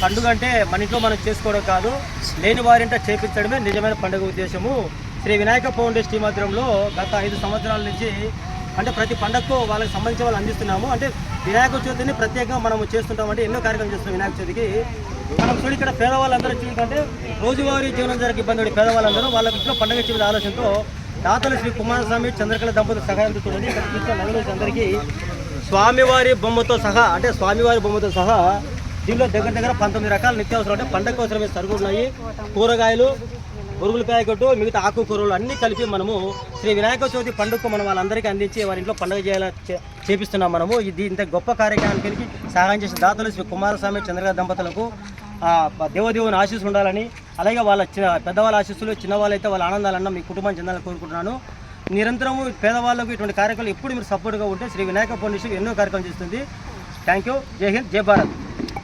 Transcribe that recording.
పండుగ అంటే మన ఇంట్లో మనం చేసుకోవడం కాదు లేని వారింట చేపించడమే నిజమైన పండుగ ఉద్దేశము. శ్రీ వినాయక ఫౌండేషన్ టీమ్ ఆధ్వర్యంలో గత ఐదు సంవత్సరాల నుంచి అంటే ప్రతి పండగకు వాళ్ళకి సంబంధించిన వాళ్ళు అందిస్తున్నాము. అంటే వినాయక చవితిని ప్రత్యేకంగా మనం చేస్తుంటాం అంటే ఎన్నో కార్యక్రమం చేస్తున్నాం వినాయక చవితికి. మనం చూడు ఇక్కడ పేదవాళ్ళందరూ చూడంటే రోజువారీ జీవనం జరిగే ఇబ్బంది పడే పేదవాళ్ళందరూ వాళ్ళ ఇంట్లో పండుగ చేసే ఆలోచనతో దాతలు శ్రీ కుమారస్వామి చంద్రకళ దంపతులు సహాయంతో చూడండి. ఇక్కడ చూసిన అందరికీ స్వామివారి బొమ్మతో సహా అంటే స్వామివారి బొమ్మతో సహా దీనిలో దగ్గర దగ్గర పంతొమ్మిది రకాల నిత్యావసరం అంటే పండగ అవసరమే సరుకులు ఉన్నాయి. కూరగాయలు బొరుగులకాయ కొట్టు మిగతా ఆకుకూరలు అన్నీ కలిపి మనము శ్రీ వినాయక చవితి పండుగకు మనం వాళ్ళందరికీ అందించి వారి ఇంట్లో పండుగ చేయాల చేపిస్తున్నాం మనము. ఇది ఇంత గొప్ప కార్యక్రమానికి సహాయం చేసిన దాతలు శ్రీ కుమారస్వామి చంద్రగారి దంపతులకు దేవదేవుని ఆశీస్సు ఉండాలని అలాగే వాళ్ళ చిన్న పెద్దవాళ్ళ ఆశీస్సులు చిన్నవాళ్ళు అయితే వాళ్ళ ఆనందాలన్న మీ కుటుంబం చెందాలని కోరుకుంటున్నాను. నిరంతరము పేదవాళ్ళకు ఇటువంటి కార్యక్రమాలు ఎప్పుడు మీరు సపోర్ట్గా ఉంటే శ్రీ వినాయక ఫౌండేషన్ ఎన్నో కార్యక్రమం చేస్తుంది. థ్యాంక్ యూ జై హింద్ జై భారత్